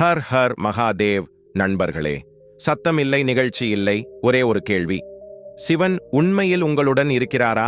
Her Har Mahadev நண்பர்களே சத்தமில்லை நிகழ்ச்சி இல்லை ஒரே ஒரு கேள்வி. சிவன் உண்மையில் உங்களுடன் இருக்கிறாரா?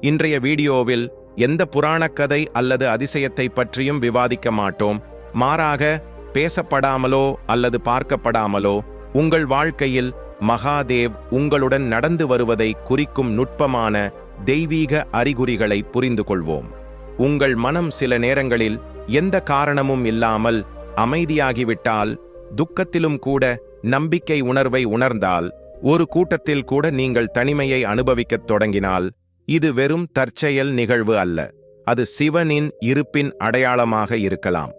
இன்றைய வீடியோவில் எந்த புராணக் கதை அல்லது அதிசயத்தை பற்றியும் விவாதிக்க மாட்டோம். மாறாக பேசப்படாமலோ அல்லது பார்க்கப்படாமலோ உங்கள் வாழ்க்கையில் மகாதேவ் உங்களுடன் நடந்து வருவதை குறிக்கும் நுட்பமான தெய்வீக அறிகுறிகளை புரிந்து கொள்வோம் உங்கள் மனம் சில நேரங்களில் எந்த காரணமும் இல்லாமல் அமைதியாகிவிட்டால் துக்கத்திலும் கூட நம்பிக்கை உணர்வை உணர்ந்தால் ஒரு கூட்டத்தில் கூட நீங்கள் தனிமையை அனுபவிக்கத் தொடங்கினால் இது வெறும் தற்செயல் நிகழ்வு அல்ல. அது சிவனின் இருப்பின் அடையாளமாக இருக்கலாம்.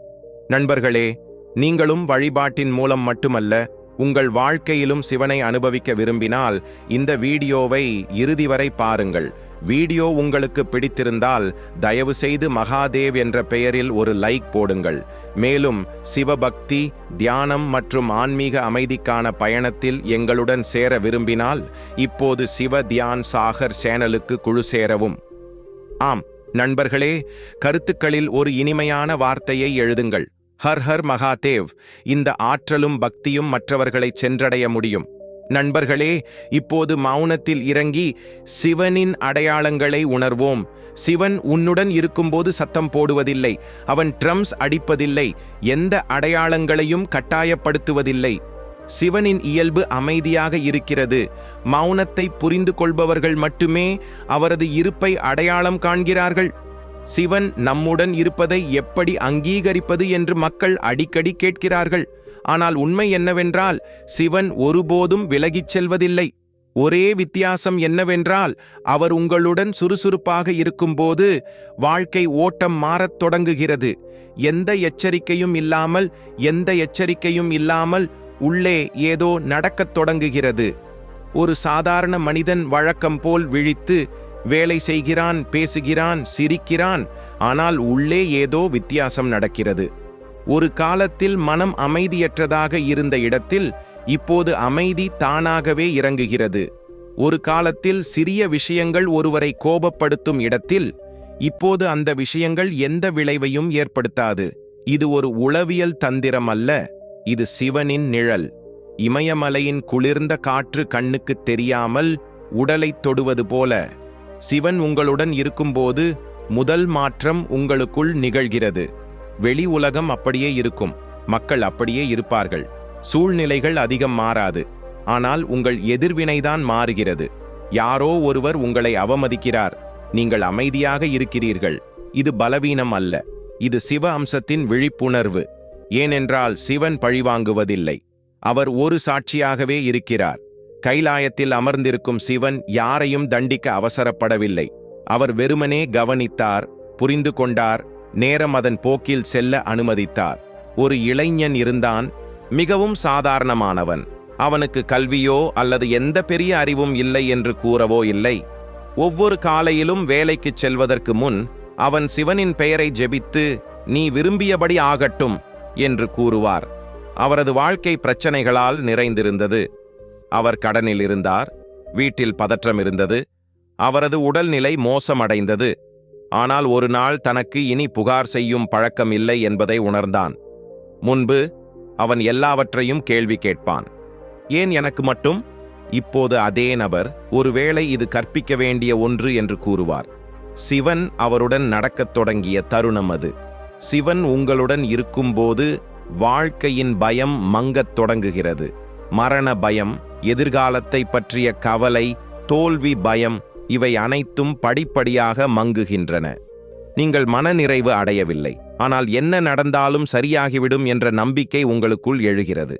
நண்பர்களே நீங்களும் வழிபாட்டின் மூலம் மட்டுமல்ல உங்கள் வாழ்க்கையிலும் சிவனை அனுபவிக்க விரும்பினால் இந்த வீடியோவை இறுதி வரை பாருங்கள். வீடியோ உங்களுக்கு பிடித்திருந்தால் தயவு செய்து மகாதேவ் என்ற பெயரில் ஒரு லைக் போடுங்கள். மேலும் சிவபக்தி தியானம் மற்றும் ஆன்மீக அமைதிக்கான பயணத்தில் எங்களுடன் சேர விரும்பினால் இப்போது சிவ தியான் சாகர் சேனலுக்கு குழு சேரவும். ஆம் நண்பர்களே கருத்துக்களில் ஒரு இனிமையான வார்த்தையை எழுதுங்கள். ஹர் ஹர் மகாதேவ் இந்த ஆற்றலும் பக்தியும் மற்றவர்களை சென்றடைய முடியும். நண்பர்களே இப்போது மௌனத்தில் இறங்கி சிவனின் அடையாளங்களை உணர்வோம். சிவன் உன்னுடன் இருக்கும்போது சத்தம் போடுவதில்லை. அவன் ட்ரம்ஸ் அடிப்பதில்லை. எந்த அடையாளங்களையும் கட்டாயப்படுத்துவதில்லை. சிவனின் இயல்பு அமைதியாக இருக்கிறது. மௌனத்தை புரிந்து கொள்பவர்கள் மட்டுமே அவரது இருப்பை அடையாளம் காண்கிறார்கள். சிவன் நம்முடன் இருப்பதை எப்படி அங்கீகரிப்பது என்று மக்கள் அடிக்கடி கேட்கிறார்கள். ஆனால் உண்மை என்னவென்றால் சிவன் ஒருபோதும் விலகிச் செல்வதில்லை. ஒரே வித்தியாசம் என்னவென்றால் அவர் உங்களுடன் சுறுசுறுப்பாக இருக்கும்போது வாழ்க்கை ஓட்டம் மாறத் தொடங்குகிறது. எந்த எச்சரிக்கையும் இல்லாமல் எந்த எச்சரிக்கையும் இல்லாமல் உள்ளே ஏதோ நடக்கத் தொடங்குகிறது. ஒரு சாதாரண மனிதன் வழக்கம் போல் விழித்து வேலை செய்கிறான் பேசுகிறான் சிரிக்கிறான் ஆனால் உள்ளே ஏதோ வித்தியாசம் நடக்கிறது. ஒரு காலத்தில் மனம் அமைதியற்றதாக இருந்த இடத்தில் இப்போது அமைதி தானாகவே இறங்குகிறது. ஒரு காலத்தில் சிறிய விஷயங்கள் ஒருவரை கோபப்படுத்தும் இடத்தில் இப்போது அந்த விஷயங்கள் எந்த விளைவையும் ஏற்படுத்தாது. இது ஒரு உளவியல் தந்திரம் அல்ல இது சிவனின் நிழல். இமயமலையின் குளிர்ந்த காற்று கண்ணுக்குத் தெரியாமல் உடலைத் தொடுவது போல சிவன் உங்களுடன் இருக்கும்போது முதல் மாற்றம் உங்களுக்குள் நிகழ்கிறது. வெளி உலகம் அப்படியே இருக்கும். மக்கள் அப்படியே இருப்பார்கள். சூழ்நிலைகள் அதிகம் மாறாது. ஆனால் உங்கள் எதிர்வினைதான் மாறுகிறது. யாரோ ஒருவர் உங்களை அவமதிக்கிறார். நீங்கள் அமைதியாக இருக்கிறீர்கள். இது பலவீனம் அல்ல. இது சிவ அம்சத்தின் விழிப்புணர்வு. ஏனென்றால் சிவன் பழிவாங்குவதில்லை அவர் ஒரு சாட்சியாகவே இருக்கிறார். கைலாயத்தில் அமர்ந்திருக்கும் சிவன் யாரையும் தண்டிக்க அவசரப்படவில்லை. அவர் வெறுமனே கவனித்தார் புரிந்து கொண்டார் நேரம் அதன் போக்கில் செல்ல அனுமதித்தார். ஒரு இளைஞன் இருந்தான் மிகவும் சாதாரணமானவன். அவனுக்கு கல்வியோ அல்லது எந்த பெரிய அறிவும் இல்லை என்று கூறவோ இல்லை. ஒவ்வொரு காலையிலும் வேலைக்குச் செல்வதற்கு முன் அவன் சிவனின் பெயரை ஜெபித்து நீ விரும்பியபடி ஆகட்டும் என்று கூறுவார். அவரது வாழ்க்கை பிரச்சனைகளால் நிறைந்திருந்தது. அவர் கடனில் இருந்தார் வீட்டில் பதற்றம் இருந்தது அவரது உடல்நிலை மோசமடைந்தது. ஆனால் ஒரு நாள் தனக்கு இனி புகார் செய்யும் பழக்கம் இல்லை என்பதை உணர்ந்தான். முன்பு அவன் எல்லாவற்றையும் கேள்வி கேட்பான். ஏன் எனக்கு மட்டும்? இப்போது அதே நபர் ஒருவேளை இது கற்பிக்க வேண்டிய ஒன்று என்று கூறுவார். சிவன் அவருடன் நடக்கத் தொடங்கிய தருணம் அது. சிவன் உங்களுடன் இருக்கும்போது வாழ்க்கையின் பயம் மங்கத் தொடங்குகிறது. மரண பயம் எதிர்காலத்தை பற்றிய கவலை தோல்வி பயம் இவை அனைத்தும் படிப்படியாக மங்குகின்றன. நீங்கள் மனநிறைவு அடையவில்லை. ஆனால் என்ன நடந்தாலும் சரியாகிவிடும் என்ற நம்பிக்கை உங்களுக்குள் எழுகிறது.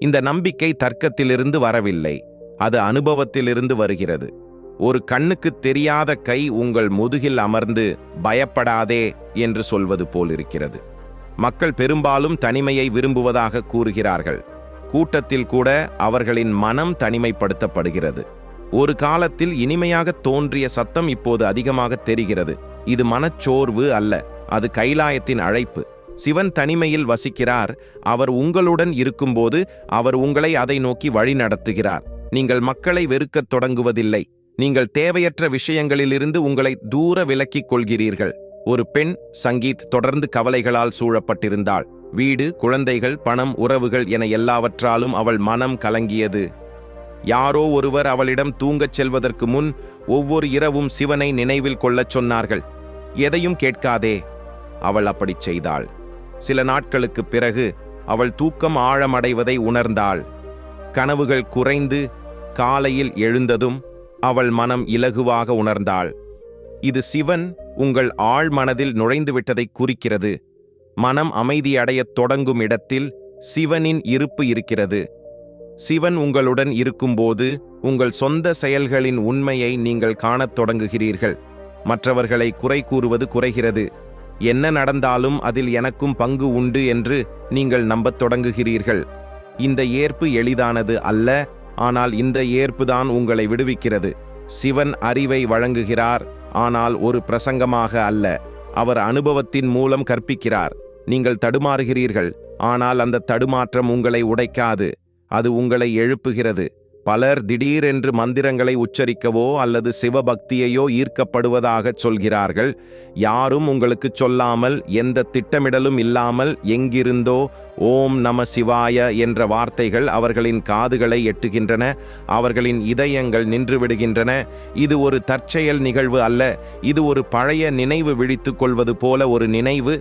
இந்த நம்பிக்கை தர்க்கத்திலிருந்து வரவில்லை. அது அனுபவத்திலிருந்து வருகிறது. ஒரு கண்ணுக்குத் தெரியாத கை உங்கள் முதுகில் அமர்ந்து பயப்படாதே என்று சொல்வது போலிருக்கிறது. மக்கள் பெரும்பாலும் தனிமையை விரும்புவதாக கூறுகிறார்கள். கூட்டத்தில் கூட அவர்களின் மனம் தனிமைப்படுத்தப்படுகிறது. ஒரு காலத்தில் இனிமையாக தோன்றிய சத்தம் இப்போது அதிகமாக தெரிகிறது. இது மனச்சோர்வு அல்ல அது கைலாயத்தின் அழைப்பு. சிவன் தனிமையில் வசிக்கிறார் அவர் உங்களுடன் இருக்கும்போது அவர் உங்களை அதை நோக்கி வழிநடத்துகிறார் நீங்கள் மக்களை வெறுக்கத் தொடங்குவதில்லை நீங்கள் தேவையற்ற விஷயங்களிலிருந்து உங்களை தூர விலக்கிக் கொள்கிறீர்கள். ஒரு பெண் சங்கீத் தொடர்ந்து கவலைகளால் சூழப்பட்டிருந்தாள். வீடு குழந்தைகள் பணம் உறவுகள் என எல்லாவற்றாலும் அவள் மனம் கலங்கியது. யாரோ ஒருவர் அவளிடம் தூங்கச் செல்வதற்கு முன் ஒவ்வொரு இரவும் சிவனை நினைவில் கொள்ளச் சொன்னார்கள். எதையும் கேட்காதே அவள் அப்படிச் செய்தாள். சில நாட்களுக்குப் பிறகு அவள் தூக்கம் ஆழமடைவதை உணர்ந்தாள். கனவுகள் குறைந்து காலையில் எழுந்ததும் அவள் மனம் இலகுவாக உணர்ந்தாள். இது சிவன் உங்கள் ஆழ் மனதில் நுழைந்து விட்டதை குறிக்கிறது. மனம் அமைதியடையத் தொடங்கும் இடத்தில் சிவனின் இருப்பு இருக்கிறது. சிவன் உங்களுடன் இருக்கும்போது உங்கள் சொந்த செயல்களின் உண்மையை நீங்கள் காணத் தொடங்குகிறீர்கள். மற்றவர்களை குறை கூறுவது குறைகிறது. என்ன நடந்தாலும் அதில் எனக்கும் பங்கு உண்டு என்று நீங்கள் நம்பத் தொடங்குகிறீர்கள். இந்த ஏற்பு எளிதானது அல்ல ஆனால் இந்த ஏற்புதான் உங்களை விடுவிக்கிறது. சிவன் அறிவை வழங்குகிறார் ஆனால் ஒரு பிரசங்கமாக அல்ல. அவர் அனுபவத்தின் மூலம் கற்பிக்கிறார். நீங்கள் தடுமாறுகிறீர்கள் ஆனால் அந்த தடுமாற்றம் உங்களை உடைக்காது. அது உங்களை எழுப்புகிறது. பலர் திடீரென்று மந்திரங்களை உச்சரிக்கவோ அல்லது சிவபக்தியையோ ஈர்க்கப்படுவதாகச் சொல்கிறார்கள். யாரும் உங்களுக்கு சொல்லாமல் எந்த திட்டமிடலும் இல்லாமல் எங்கிருந்தோ ஓம் நம சிவாய என்ற வார்த்தைகள் அவர்களின் காதுகளை எட்டுகின்றன அவர்களின் இதயங்கள் நின்றுவிடுகின்றன. இது ஒரு தற்செயல் நிகழ்வு அல்ல இது ஒரு பழைய நினைவு விழித்து கொள்வது போல ஒரு நினைவு.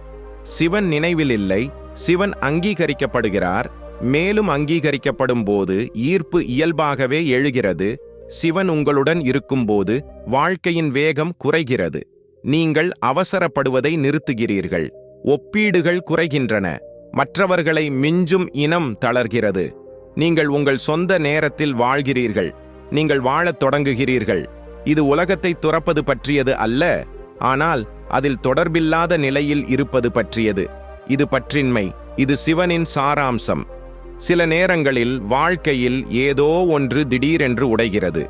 சிவன் நினைவில் இல்லை சிவன் அங்கீகரிக்கப்படுகிறார். மேலும் அங்கீகரிக்கப்படும் போது ஈர்ப்பு இயல்பாகவே எழுகிறது. சிவன் உங்களுடன் இருக்கும்போது வாழ்க்கையின் வேகம் குறைகிறது. நீங்கள் அவசரப்படுவதை நிறுத்துகிறீர்கள். ஒப்பீடுகள் குறைகின்றன. மற்றவர்களை மிஞ்சும் இனம் தளர்கிறது. நீங்கள் உங்கள் சொந்த நேரத்தில் வாழ்கிறீர்கள். நீங்கள் வாழத் தொடங்குகிறீர்கள். இது உலகத்தை துறப்பது பற்றியது அல்ல. ஆனால் அதில் தொடர்பில்லாத நிலையில் இருப்பது பற்றியது. இது பற்றின்மை. இது சிவனின் சாராம்சம். சில நேரங்களில் வாழ்க்கையில் ஏதோ ஒன்று திடீரென்று உடைகிறது.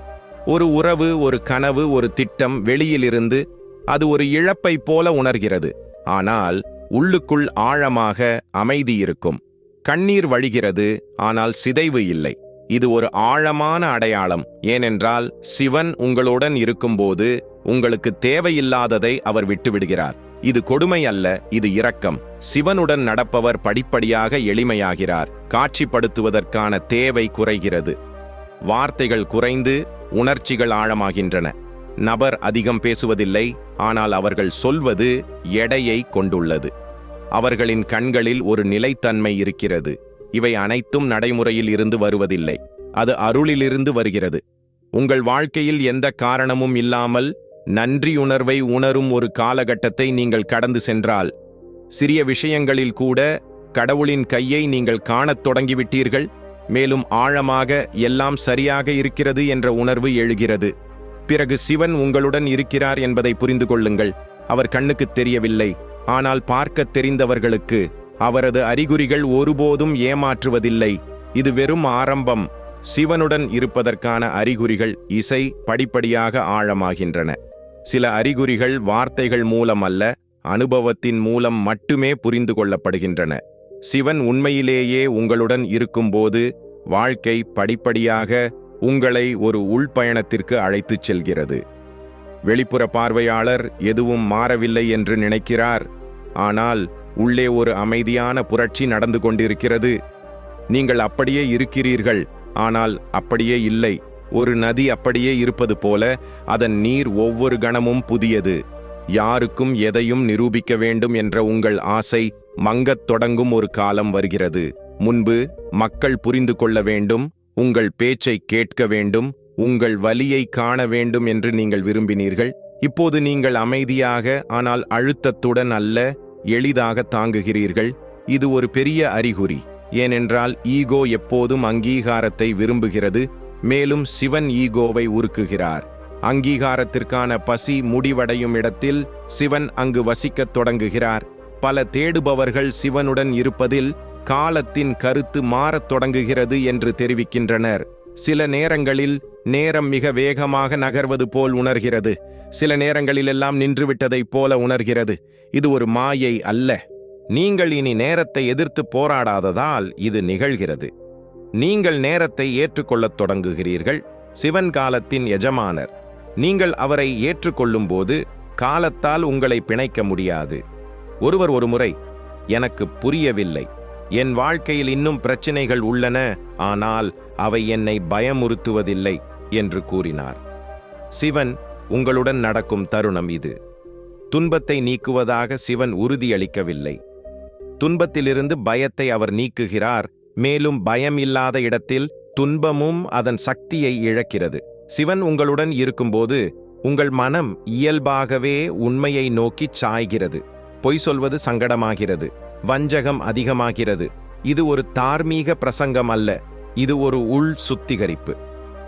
ஒரு உறவு ஒரு கனவு ஒரு திட்டம் வெளியிலிருந்து அது ஒரு இழப்பை போல உணர்கிறது. ஆனால் உள்ளுக்குள் ஆழமாக அமைதி இருக்கும். கண்ணீர் வழிகிறது ஆனால் சிதைவு இல்லை. இது ஒரு ஆழமான அடையாளம். ஏனென்றால் சிவன் உங்களுடன் இருக்கும்போது உங்களுக்கு தேவையில்லாததை அவர் விட்டுவிடுகிறார். இது கொடுமை அல்ல இது இரக்கம். சிவனுடன் நடப்பவர் படிப்படியாக எளிமையாகிறார். காட்சிப்படுத்துவதற்கான தேவை குறைகிறது. வார்த்தைகள் குறைந்து உணர்ச்சிகள் ஆழமாகின்றன. நபர் அதிகம் பேசுவதில்லை ஆனால் அவர்கள் சொல்வது எடையை கொண்டுள்ளது. அவர்களின் கண்களில் ஒரு நிலைத்தன்மை இருக்கிறது. இவை அனைத்தும் நடைமுறையில் இருந்து வருவதில்லை. அது அருளிலிருந்து வருகிறது. உங்கள் வாழ்க்கையில் எந்த காரணமும் இல்லாமல் நன்றியுணர்வை உணரும் ஒரு காலகட்டத்தை நீங்கள் கடந்து சென்றால் சிறிய விஷயங்களில் கூட கடவுளின் கையை நீங்கள் காணத் தொடங்கிவிட்டீர்கள் மேலும் ஆழமாக எல்லாம் சரியாக இருக்கிறது என்ற உணர்வு எழுகிறது. பிறகு சிவன் உங்களுடன் இருக்கிறார் என்பதை புரிந்து கொள்ளுங்கள். அவர் கண்ணுக்குத் தெரியவில்லை. ஆனால் பார்க்கத் தெரிந்தவர்களுக்கு அவரது அறிகுறிகள் ஒருபோதும் ஏமாற்றுவதில்லை. இது வெறும் ஆரம்பம். சிவனுடன் இருப்பதற்கான அறிகுறிகள் இசை படிப்படியாக ஆழமாகின்றன. சில அறிகுறிகள் வார்த்தைகள் மூலம் அல்ல அனுபவத்தின் மூலம் மட்டுமே புரிந்து கொள்ளப்படுகின்றன. சிவன் உண்மையிலேயே உங்களுடன் இருக்கும்போது வாழ்க்கை படிப்படியாக உங்களை ஒரு உள்பயணத்திற்கு அழைத்துச் செல்கிறது. வெளிப்புற பார்வையாளர் எதுவும் மாறவில்லை என்று நினைக்கிறார். ஆனால் உள்ளே ஒரு அமைதியான புரட்சி நடந்து கொண்டிருக்கிறது. நீங்கள் அப்படியே இருக்கிறீர்கள் ஆனால் அப்படியே இல்லை. ஒரு நதி அப்படியே இருப்பது போல அதன் நீர் ஒவ்வொரு கணமும் புதியது. யாருக்கும் எதையும் நிரூபிக்க வேண்டும் என்ற உங்கள் ஆசை மங்கத் தொடங்கும் ஒரு காலம் வருகிறது. முன்பு மக்கள் புரிந்து கொள்ள வேண்டும் உங்கள் பேச்சை கேட்க வேண்டும் உங்கள் வலியை காண வேண்டும் என்று நீங்கள் விரும்பினீர்கள். இப்போது நீங்கள் அமைதியாக ஆனால் அழுத்தத்துடன் அல்ல எளிதாக தாங்குகிறீர்கள். இது ஒரு பெரிய அறிகுறி. ஏனென்றால் ஈகோ எப்போதும் அங்கீகாரத்தை விரும்புகிறது மேலும் சிவன் ஈகோவை உருக்குகிறார். அங்கீகாரத்திற்கான பசி முடிவடையும் இடத்தில் சிவன் அங்கு வசிக்கத் தொடங்குகிறார். பல தேடுபவர்கள் சிவனுடன் இருப்பதில் காலத்தின் கருத்து மாறத் தொடங்குகிறது என்று தெரிவிக்கின்றனர். சில நேரங்களில் நேரம் மிக வேகமாக நகர்வது போல் உணர்கிறது. சில நேரங்களிலெல்லாம் நின்றுவிட்டதைப் போல உணர்கிறது. இது ஒரு மாயை அல்ல. நீங்கள் இனி நேரத்தை எதிர்த்து போராடாததால் இது நிகழ்கிறது. நீங்கள் நேரத்தை ஏற்றுக்கொள்ளத் தொடங்குகிறீர்கள். சிவன் காலத்தின் எஜமானர். நீங்கள் அவரை ஏற்றுக்கொள்ளும்போது காலத்தால் உங்களை பிணைக்க முடியாது. ஒருவர் ஒருமுறை எனக்கு புரியவில்லை. என் வாழ்க்கையில் இன்னும் பிரச்சனைகள் உள்ளன. ஆனால் அவை என்னை பயமுறுத்துவதில்லை என்று கூறினார். சிவன் உங்களுடன் நடக்கும் தருணம் இது. துன்பத்தை நீக்குவதாக சிவன் உறுதியளிக்கவில்லை. துன்பத்திலிருந்து பயத்தை அவர் நீக்குகிறார். மேலும் பயம் இல்லாத இடத்தில் துன்பமும் அதன் சக்தியை இழக்கிறது. சிவன் உங்களுடன் இருக்கும்போது உங்கள் மனம் இயல்பாகவே உண்மையை நோக்கிச் சாய்கிறது. பொய் சொல்வது சங்கடமாகிறது. வஞ்சகம் அதிகமாகிறது. இது ஒரு தார்மீக பிரசங்கம் அல்ல. இது ஒரு உள் சுத்திகரிப்பு.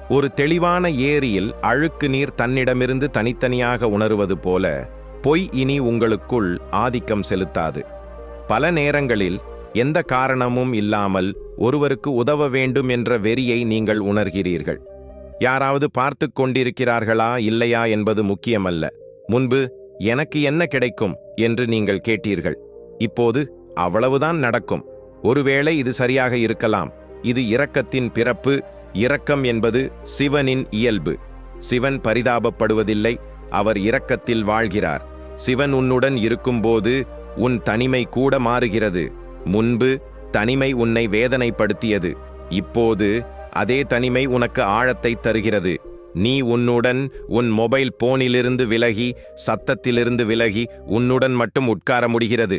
ஒரு தெளிவான ஏரியில் அழுக்கு நீர் தன்னிடமிருந்து தனித்தனியாக உணருவது போல பொய் இனி உங்களுக்குள் ஆதிக்கம் செலுத்தாது. பல நேரங்களில் எந்த காரணமும் இல்லாமல் ஒருவருக்கு உதவ வேண்டும் என்ற வெறியை நீங்கள் உணர்கிறீர்கள். யாராவது பார்த்து கொண்டிருக்கிறார்களா இல்லையா என்பது முக்கியமல்ல. முன்பு எனக்கு என்ன கிடைக்கும் என்று நீங்கள் கேட்டீர்கள். இப்போது அவ்வளவுதான் நடக்கும். ஒருவேளை இது சரியாக இருக்கலாம். இது இரக்கத்தின் பிறப்பு இரக்கம் என்பது சிவனின் இயல்பு. சிவன் பரிதாபப்படுவதில்லை அவர் இரக்கத்தில் வாழ்கிறார். சிவன் உன்னுடன் இருக்கும்போது உன் தனிமை கூட மாறுகிறது. முன்பு தனிமை உன்னை வேதனைப்படுத்தியது. இப்போது அதே தனிமை உனக்கு ஆழத்தை தருகிறது. நீ உன்னுடன் உன் மொபைல் போனிலிருந்து விலகி சத்தத்திலிருந்து விலகி உன்னுடன் மட்டும் உட்கார முடிகிறது.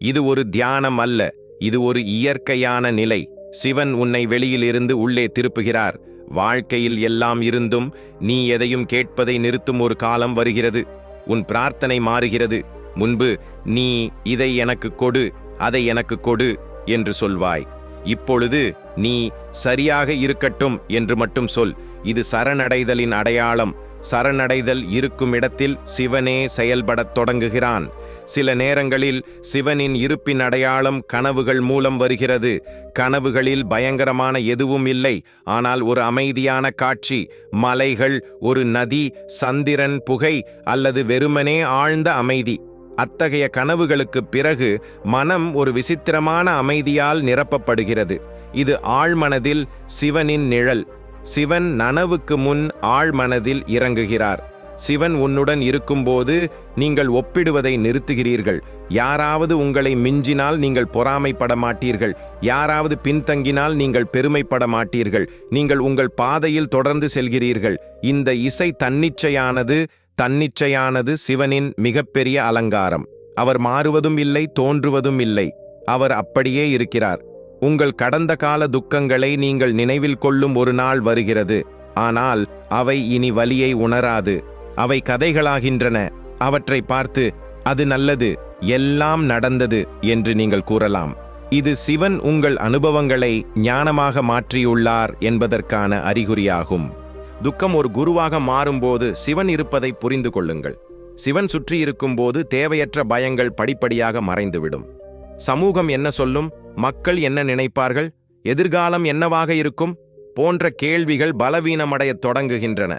இது ஒரு தியானம் அல்ல இது ஒரு இயற்கையான நிலை. சிவன் உன்னை வெளியிலிருந்து உள்ளே திருப்புகிறார். வாழ்க்கையில் எல்லாம் இருந்தும் நீ எதையும் கேட்பதை நிறுத்தும் ஒரு காலம் வருகிறது. உன் பிரார்த்தனை மாறுகிறது. முன்பு நீ இதை எனக்கு கொடு அதை எனக்கு கொடு என்று சொல்வாய். இப்பொழுது நீ சரியாக இருக்கட்டும் என்று மட்டும் சொல். இது சரணடைதலின் அடையாளம். சரணடைதல் இருக்கும் இடத்தில் சிவனே செயல்படத் தொடங்குகிறான். சில நேரங்களில் சிவனின் இருப்பின் அடையாளம் கனவுகள் மூலம் வருகிறது. கனவுகளில் பயங்கரமான எதுவும் இல்லை. ஆனால் ஒரு அமைதியான காட்சி மலைகள் ஒரு நதி சந்திரன் புகை அல்லது வெறுமனே ஆழ்ந்த அமைதி. அத்தகைய கனவுகளுக்குப் பிறகு மனம் ஒரு விசித்திரமான அமைதியால் நிரப்பப்படுகிறது. இது ஆழ்மனதில் சிவனின் நிழல். சிவன் நனவுக்கு முன் ஆழ்மனதில் இறங்குகிறார். சிவன் உன்னுடன் இருக்கும்போது நீங்கள் ஒப்பிடுவதை நிறுத்துகிறீர்கள். யாராவது உங்களை மிஞ்சினால் நீங்கள் பொறாமைப்பட மாட்டீர்கள். யாராவது பின்தங்கினால் நீங்கள் பெருமைப்பட மாட்டீர்கள். நீங்கள் உங்கள் பாதையில் தொடர்ந்து செல்கிறீர்கள். இந்த இசை தன்னிச்சையானது தன்னிச்சையானது சிவனின் மிகப்பெரிய அலங்காரம். அவர் மாறுவதும் இல்லை தோன்றுவதும் இல்லை. அவர் அப்படியே இருக்கிறார். உங்கள் கடந்த கால துக்கங்களை நீங்கள் நினைவில் கொள்ளும் ஒரு நாள் வருகிறது. ஆனால் அவை இனி வலியை உணராது. அவை கதைகளாகின்றன. அவற்றை பார்த்து அது நல்லது எல்லாம் நடந்தது என்று நீங்கள் கூறலாம். இது சிவன் உங்கள் அனுபவங்களை ஞானமாக மாற்றியுள்ளார் என்பதற்கான அறிகுறியாகும். துக்கம் ஒரு குருவாக மாறும்போது சிவன் இருப்பதை புரிந்து கொள்ளுங்கள். சிவன் சுற்றியிருக்கும் போது தேவையற்ற பயங்கள் படிப்படியாக மறைந்துவிடும். சமூகம் என்ன சொல்லும் மக்கள் என்ன நினைப்பார்கள் எதிர்காலம் என்னவாக இருக்கும் போன்ற கேள்விகள் பலவீனமடையத் தொடங்குகின்றன.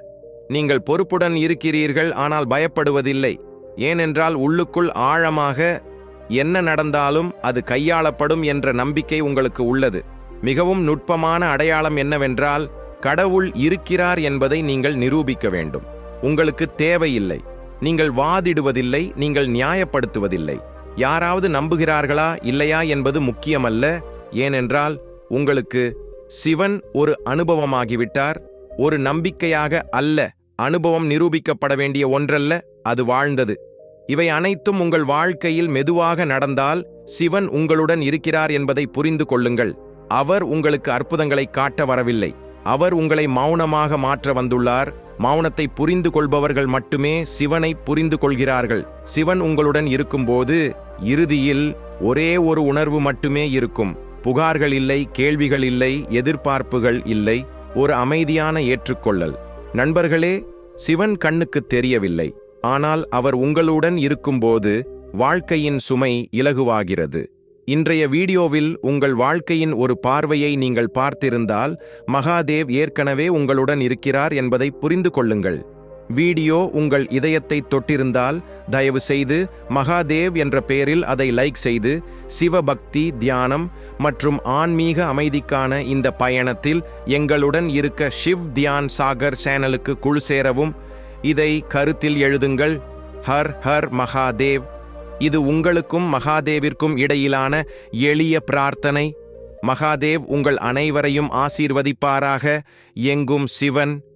நீங்கள் பொறுப்புடன் இருக்கிறீர்கள் ஆனால் பயப்படுவதில்லை. ஏனென்றால் உள்ளுக்குள் ஆழமாக என்ன நடந்தாலும் அது கையாளப்படும் என்ற நம்பிக்கை உங்களுக்கு உள்ளது. மிகவும் நுட்பமான அடையாளம் என்னவென்றால் கடவுள் இருக்கிறார் என்பதை நீங்கள் நிரூபிக்க வேண்டும். உங்களுக்கு தேவையில்லை. நீங்கள் வாதிடுவதில்லை நீங்கள் நியாயப்படுத்துவதில்லை. யாராவது நம்புகிறார்களா இல்லையா என்பது முக்கியமல்ல ஏனென்றால் உங்களுக்கு சிவன் ஒரு அனுபவமாகிவிட்டார் ஒரு நம்பிக்கையாக அல்ல அனுபவம் நிரூபிக்கப்பட வேண்டிய ஒன்றல்ல அது வாழ்ந்தது. இவை அனைத்தும் உங்கள் வாழ்க்கையில் மெதுவாக நடந்தால் சிவன் உங்களுடன் இருக்கிறார் என்பதை புரிந்து கொள்ளுங்கள். அவர் உங்களுக்கு அற்புதங்களை காட்ட வரவில்லை. அவர் உங்களை மௌனமாக மாற்ற வந்துள்ளார். மௌனத்தை புரிந்து கொள்பவர்கள் மட்டுமே சிவனை புரிந்து கொள்கிறார்கள். சிவன் உங்களுடன் இருக்கும்போது இறுதியில் ஒரே ஒரு உணர்வு மட்டுமே இருக்கும். புகார்கள் இல்லை கேள்விகள் இல்லை எதிர்பார்ப்புகள் இல்லை. ஒரு அமைதியான ஏற்றுக்கொள்ளல். நண்பர்களே சிவன் கண்ணுக்கு தெரியவில்லை. ஆனால் அவர் உங்களுடன் இருக்கும்போது வாழ்க்கையின் சுமை இலகுவாகிறது. இன்றைய வீடியோவில் உங்கள் வாழ்க்கையின் ஒரு பார்வையை நீங்கள் பார்த்திருந்தால் மகாதேவ் ஏற்கனவே உங்களுடன் இருக்கிறார் என்பதை புரிந்து கொள்ளுங்கள். வீடியோ உங்கள் இதயத்தை தொட்டிருந்தால் தயவு செய்து மகாதேவ் என்ற பெயரில் அதை லைக் செய்து சிவபக்தி தியானம் மற்றும் ஆன்மீக அமைதிக்கான இந்த பயணத்தில் எங்களுடன் இருக்க ஷிவ் தியான் சாகர் சேனலுக்கு குழு சேரவும். இதை கருத்தில் எழுதுங்கள். ஹர் ஹர் மகாதேவ். இது உங்களுக்கும் மகாதேவிற்கும் இடையிலான எளிய பிரார்த்தனை. மகாதேவ் உங்கள் அனைவரையும் ஆசீர்வதிப்பாராக. எங்கும் சிவன்